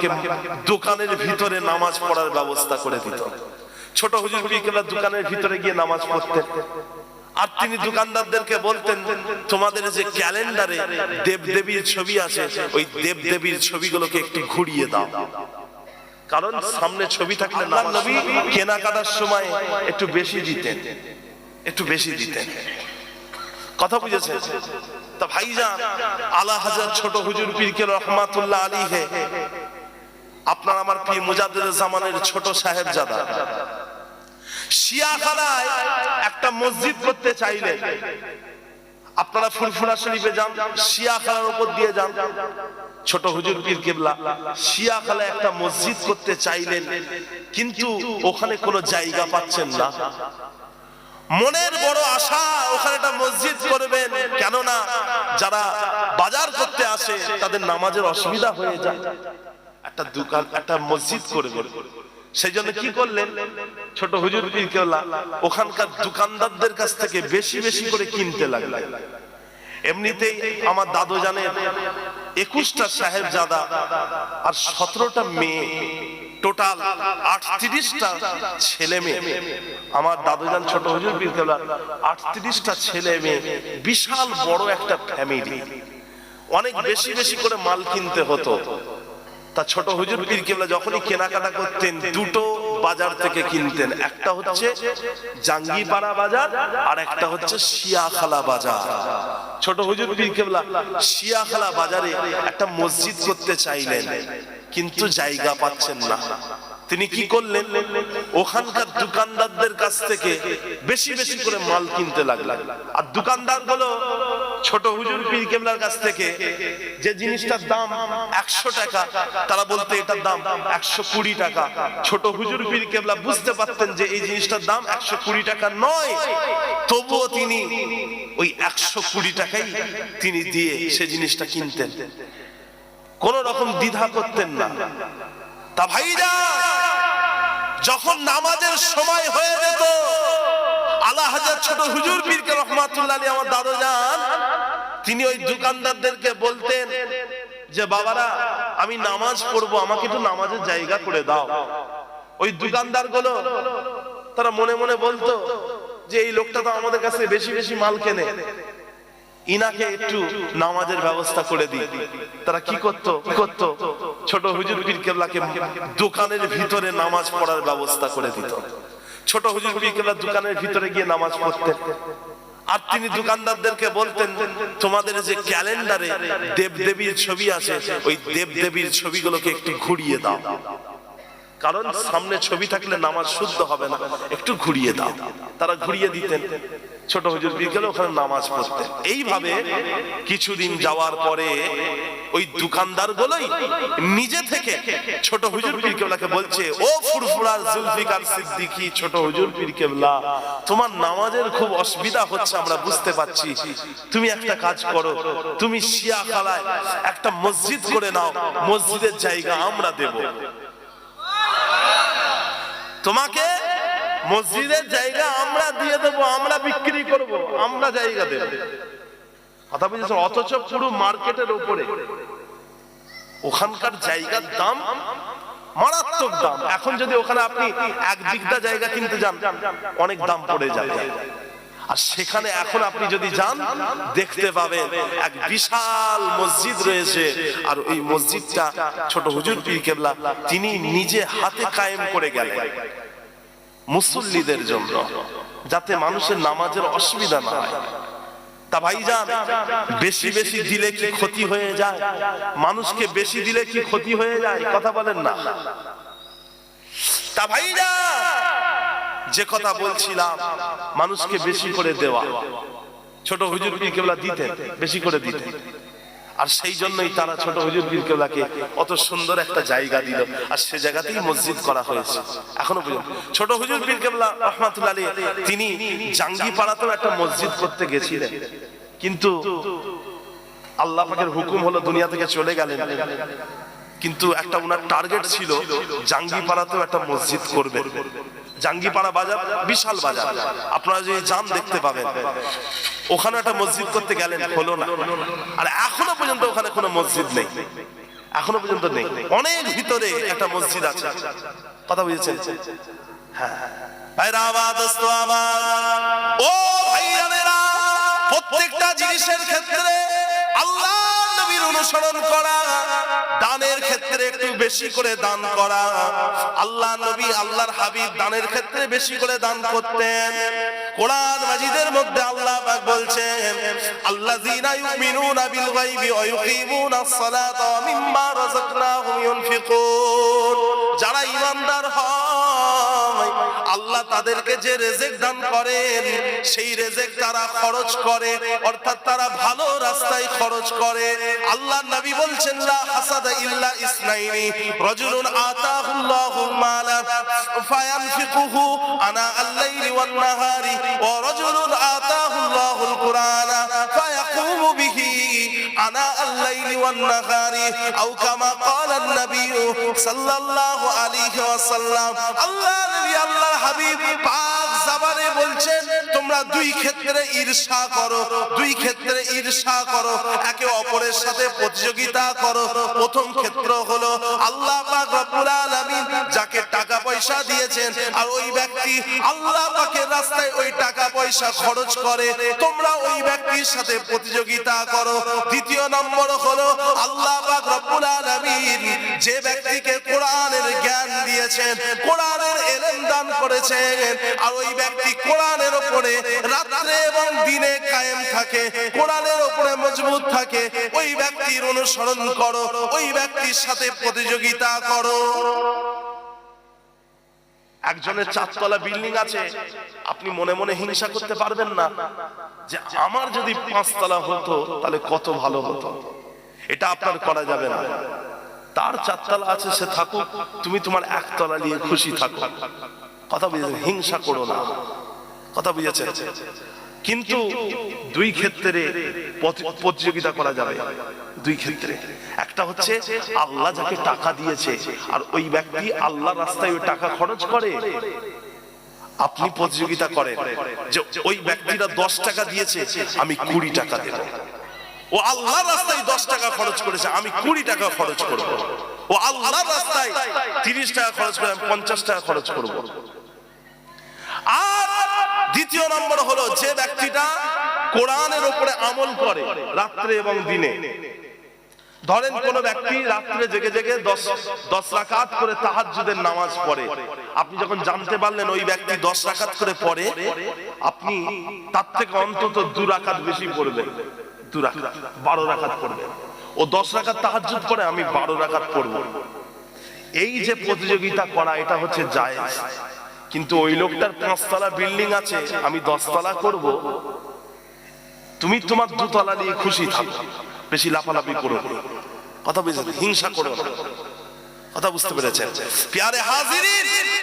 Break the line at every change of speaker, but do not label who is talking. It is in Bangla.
কেবলাকে দোকানের ভিতরে নামাজ পড়ার ব্যবস্থা করে দিত। ছোট হুজুর কেবলা দোকানের ভিতরে গিয়ে নামাজ পড়তেন। আর তিনি দোকানদারদেরকে বলতেন তোমাদের যে ক্যালেন্ডারে দেব দেবীর ছবি আছে ওই দেব দেবীর ছবিগুলোকে একটু ঘুরিয়ে দাও। কারণ সামনে ছবি থাকলে নবী কেনাকাটার সময় একটু বেশি দিতেন একটু বেশি দিতেন। কথা বুঝেছে তা ভাইজান আলা হাজার ছোট হুজুর পীরকে রহমাতুল্লাহ আলী হে আপনার আমার প্রিয় মুজাদ্দিদ জামানের ছোট সাহেব জাদা শিয়াখানায় একটা মসজিদ করতে চাইলেন আপনারা ফুলফুলা শরীফে যান শিয়াখানার উপর দিয়ে যান। ছোট হুজুর পীর কেবলা শিয়াখানায় একটা মসজিদ করতে চাইলেন, কিন্তু ওখানে কোনো জায়গা পাচ্ছেন না। মনের বড় আশা, ওখানে একটা মসজিদ করবেন। কেননা যারা বাজার করতে আসে, তাদের নামাজের অসুবিধা হয়ে যায়। একটা দোকান, একটা মসজিদ করবেন সেই জন্য কি করলেন? ছোট হুজুর পীর কেবলা ওখানকার দোকানদারদের কাছ থেকে বেশি বেশি করে কিনতে লাগলেন। এমনিতেই আমার দাদু জানেন একুশটা সাহেব জাদা আর সতেরোটা মেয়ে, টোটাল আটত্রিশটা ছেলে মেয়ে। আমার দাদুজান ছোট হুজুর পীর কেবলা আটত্রিশটা ছেলে মেয়ে, বিশাল বড় একটা ফ্যামিলি। অনেক বেশি বেশি করে মাল কিনতে হতো। তা ছোট হুজুর পীর কেবলা যখনই কেনাকাটা করতেন, দুটো বাজার থেকে কিনতেন। একটা হচ্ছে জাঙ্গিপাড়া বাজার আর একটা হচ্ছে শিয়াখালা বাজার। ছোট হুজুর পীর কেবলা, শিয়াখালা বাজারে একটা মসজিদ করতে চাইলেন, কিন্তু জায়গা পাচ্ছেন না। তিনি কি করলেন? ওখানকার দোকানদারদের কাছ থেকে বেশি বেশি করে মাল কিনতে লাগলেন। আর দোকানদারগুলো ছোট হুজুর পীর কেবলার কাছ থেকে যে জিনিসটার দাম একশো টাকা, তারা বলতে এটার দাম একশো কুড়ি টাকা। ছোট হুজুর পীর কেবলা বুঝতে পারতেন যে এই জিনিসটার দাম একশো কুড়ি টাকা নয়। তবুও তিনি ওই একশো কুড়ি টাকাই তিনি দিয়ে সে জিনিসটা কিনতেন। কোন রকম দ্বিধা করতেন না। তা ভাইরা, যখন নামাজের সময় হয়ে যেত ছোট হুজুর পীরকে রহমাতুল্লাহ আমার দাদু যান তিনি ওই দোকানদারদেরকে বলতেন যে, বাবারা, আমি নামাজ পড়ব, আমাকে একটু নামাজের জায়গা করে দাও। ওই দোকানদারগুলো তারা মনে মনে বলতো যে, এই লোকটা তো আমাদের কাছে বেশি বেশি মাল কেনে। ইনাকে একটু নামাজের ব্যবস্থা করে দিই। তারা কি করতো? কি করতো? ছোট হুজুর পীর কেবলাকে দোকানের ভিতরে নামাজ পড়ার ব্যবস্থা করে দিত। ছোট হুজুর বিকেলার দোকানের ভিতরে গিয়ে নামাজ পড়তেন। আর তিনি দোকানদারদেরকে বলতেন, তোমাদের যে ক্যালেন্ডারে দেব দেবীর ছবি আছে, ওই দেব দেবীর ছবিগুলোকে একটু ঘুরিয়ে দাও। কারণ সামনে ছবি থাকলে নামাজ শুদ্ধ হবে না। একটু ঘুরিয়ে দাও। তারা ঘুরিয়ে দিতেন। ছোট হুজুর বিকেলে ওখানে নামাজ পড়তেন। এইভাবে কিছুদিন যাওয়ার পরে ওই দোকানদার গুলোই নিজে থেকে ছোট হুজুর পীর কেবলাকে বলছে, ও ফুরফুরার জুলফিকার সিদ্দিকী, ছোট হুজুর পীর কেবলা তোমার নামাজের খুব অসুবিধা হচ্ছে, আমরা বুঝতে পারছি। তুমি একটা কাজ করো, তুমি শিয়া খালায় একটা মসজিদ করে নাও। মসজিদের জায়গা আমরা দেব। তোমাকে মসজিদের জায়গা আমরা দিয়ে দেব, আমরা বিক্রি করব, আমরা জায়গা দেব। কথা বুঝেছ? অথচ পুরো মার্কেটের উপরে ওখানকার জায়গার দাম মারাত্মক দাম। এখন যদি ওখানে আপনি এক বিঘা জায়গা কিনতে যান, অনেক দাম পড়ে যাবে। আর সেখানে এখন আপনি যদি যান দেখতে পাবেন এক বিশাল মসজিদ রয়েছে। আর ওই মসজিদটা ছোট হুজুর পীর কেবলা তিনি নিজে হাতে কায়েম করে গেলেন। মুসল্লিদের জন্য যাতে মানুষের নামাজের অসুবিধা না হয়। তা ভাইজান বেশি বেশি দিলে কি ক্ষতি হয়ে যায়? মানুষকে বেশি দিলে কি ক্ষতি হয়ে যায়? কথা বলেন না। তা ভাইজান! যে কথা বলছিলাম, মানুষকে বেশি করে দেওয়া। ছোট হুজুর পীর কেবলা দিতেন বেশি করে দিতেন আর সেই জন্যই তারা ছোট হুজুর পীর কেবলাকে অত সুন্দর একটা জায়গা দিল। আর সে জায়গাতেই মসজিদ করা হয়েছে। এখনও পর্যন্ত। ছোট হুজুর পীর কেবলা, রহমাতুল্লাহ আলী তিনি জাঙ্গিপাড়াতেও একটা মসজিদ করতে গেছিলেন। কিন্তু আল্লাহ পাকের হুকুম হলো দুনিয়া থেকে চলে গেলেন। কিন্তু একটা ওনার টার্গেট ছিল, জাঙ্গিপাড়াতেও একটা মসজিদ করবেন। জাঙ্গিপাড়া বাজার, বিশাল বাজার। আপনারা যদি যান, দেখতে পাবেন। ওখানে একটা মসজিদ করতে গেলেন, হলো না। আর এখনও পর্যন্ত ওখানে কোনো মসজিদ নেই। এখনও পর্যন্ত নেই। অনেক ভিতরে একটা মসজিদ আছে। কথা বুঝেছেন? হ্যাঁ দোস্ত আমার ও প্রত্যেকটা জিনিসের ক্ষেত্রে অনুসরণ করা, দানের ক্ষেত্রে একটু বেশি করে দান করা। আল্লাহ নবী, আল্লাহর হাবিব দানের ক্ষেত্রে বেশি করে দান করতেন। কোরআন মাজিদের মধ্যে আল্লাহ পাক বলছেন, আল্লাযীনা ইউমিনুনা বিল গায়বি ওয়া ইউকিমুনাস সালাতা ওয়া মিম্মা রাযাকনাহুম ইউনফিকুন। যারা ঈমানদার হয় আল্লাহ তাদেরকে যে রেজেক দান করেন, সেই রেজেক তারা খরচ করে, অর্থাৎ তারা ভালো রাস্তায় খরচ করে। আল্লাহ নবী বলছেন, লা হাসাদা ইল্লা ইসনাইনি, রাজুলুন আতাহুল্লাহুল মালা, ফায়ানফিকুহু আনা আল-লাইলি ওয়ান নাহারি ওয়া রাজুলুন আতাহুল্লাহুল কুরআনা, ফায়াকুমু বিহি الليل والنهار أو كما قال النبي صلى الله عليه وسلم الله نبي الله حبيب তোমরা দুই ক্ষেত্রে ঈর্ষা করো, দুই ক্ষেত্রে ঈর্ষা করো, একে অপরের সাথে প্রতিযোগিতা করো। প্রথম ক্ষেত্র হলো, আল্লাহ পয়সা দিয়েছেন, আর ওই ব্যক্তি আল্লাহ পাকের রাস্তায় ওই টাকা পয়সা খরচ করে। তোমরা ওই ব্যক্তির সাথে প্রতিযোগিতা করো। দ্বিতীয় নম্বর হলো আল্লাহ পাক রব্বুল আলামিন যে ব্যক্তিকে কোরআনের জ্ঞান দিয়েছেন, কোরআনের এলেম দান করেছেন, আর ওই ব্যক্তি কোরআনের উপরে রাত্রে এবং দিনে কায়েম থাকে, কোরআনের উপরে মজবুত থাকে। ওই ব্যক্তির অনুসরণ করো, ওই ব্যক্তির সাথে প্রতিযোগিতা করো। একজনের চারতলা বিল্ডিং আছে, আপনি মনে মনে হিংসা করতে পারবেন না যে আমার যদি পাঁচতলা হতো, তাহলে কত ভালো হতো। এটা আপনার করা যাবে না। তার চারতলা আছে, সে থাকুক, তুমি তোমার একতলা নিয়ে খুশি থাকো। কথা বুঝেছেন? হিংসা করো না। কথা বুঝেছেন? কিন্তু দুই ক্ষেত্রে প্রতিযোগিতা করা যাবে। দুই ক্ষেত্রে। একটা হচ্ছে আল্লাহ যাকে টাকা দিয়েছে, আর ওই ব্যক্তি আল্লাহ রাস্তায় ওই টাকা খরচ করে। আপনি প্রতিযোগিতা করেন যে ওই ব্যক্তিরা দশ টাকা দিয়েছে, আমি কুড়ি টাকা দেব। ও আল্লাহ রাস্তায় দশ টাকা খরচ করেছে, আমি কুড়ি টাকা খরচ করব। ও আল্লাহ রাস্তায় তিরিশ টাকা খরচ করে, আমি পঞ্চাশ টাকা খরচ করব। দ্বিতীয় নম্বর হলো যে ব্যক্তিটা কোরআনের উপরে আমল করে রাত্রে এবং দিনে। ধরেন কোন ব্যক্তি রাত্রে জেগে জেগে দশ দশ রাকাত করে তাহাজ্জুদের নামাজ পড়ে। আপনি যখন জানতে পারলেন ওই ব্যক্তি দশ রাকাত করে পড়ে, আপনি তার থেকে অন্তত দু রাকাত বেশি পড়বেন। দু রাকাত, বারো রাকাত পড়বেন। ও দশ রাকাত তাহাজ্জুদ পড়ে আমি বারো রাকাত পড়ব। এই যে প্রতিযোগিতা করা, এটা হচ্ছে জায়েজ। কিন্তু ওই লোকটার পাঁচতলা বিল্ডিং আছে, আমি দশতলা করব। তুমি তোমার দুতলা নিয়ে খুশি থাকো, বেশি লাফালাফি করো কথা বুঝেছেন হিংসা করো কথা বুঝতে পেরেছেন?